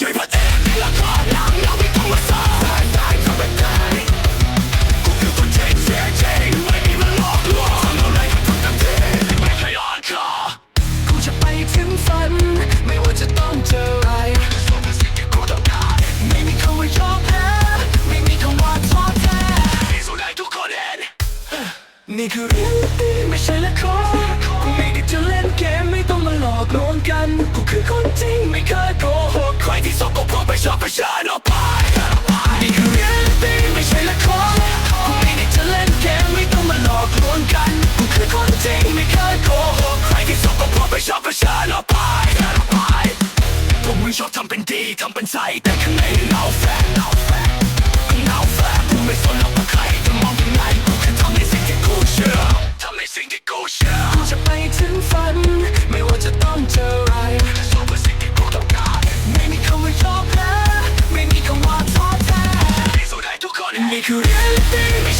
ช่วยพระเอกและก็หลังเราไม่ต้องมาสายสายสายเป็นไงกูคือคนเจ๋งเสียจริงไม่มีมาหลอกลวงทำอะไรทำกันทีไม่เคยอ่อนคอกูจะไปถึงฝัน ไม่ว่าจะต้องเจออะไรสู้เป็นสิ่งที่กูต้องการไม่มีคำว่ายไม่มีคำว่าท้อแท้ที่สุดในทุกคนเห็นี่คือรู้ไม่ใช่ละคร พร้อมไปชอบไปเชิญออกไปนี่คือเรียลลิตี้ไม่ใช่ละครไม่ได้จะเล่นเกมไม่ต้องมาหลอกลวงกันกูคือคนจริงไม่เคยโกหกใครที่สอบก็พร้อมไปชอบไปเชิญออกไปพวกมึงชอบทำเป็นดีทำเป็นใสแต่ข้างในเราแฝงเราแฝงเราแฝงกูไม่สนหรอก คนนี่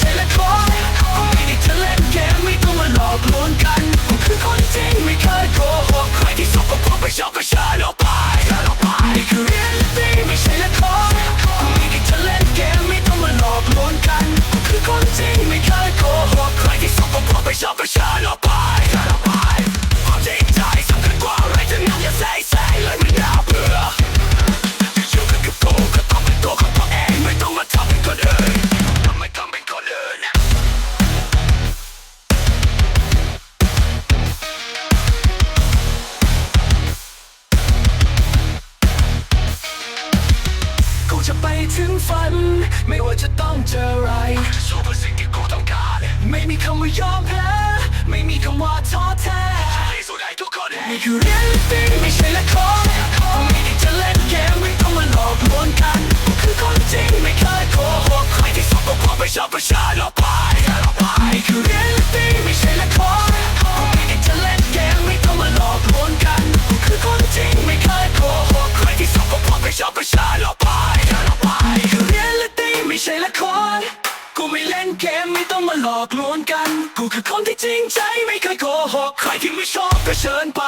จะไปถึงฝัน ไม่ว่าจะต้องเจออะไร สู้เพื่อสิ่งที่กูต้องการ ไม่มีคำว่ายอมแพ้ ไม่มีคำว่าท้อแท้ที่สุดให้ทุกคนนี่คือเรียลลิตี้ไม่ใช่ละครกูไม่ได้จะเล่นเกมไม่ต้องมาหลอกลวงกันกูคือคนจริงไม่เคยโกหกใครที่สอบก็พร้อมไปชอบประชาออกไปนี่คือเรียลลิตี้ไม่ใช่ละคร ไม่ต้องมาหลอกลวงกัน กูคือคนที่จริงใจไม่เคยโกหก ใครที่ไม่ชอบก็เชิญไป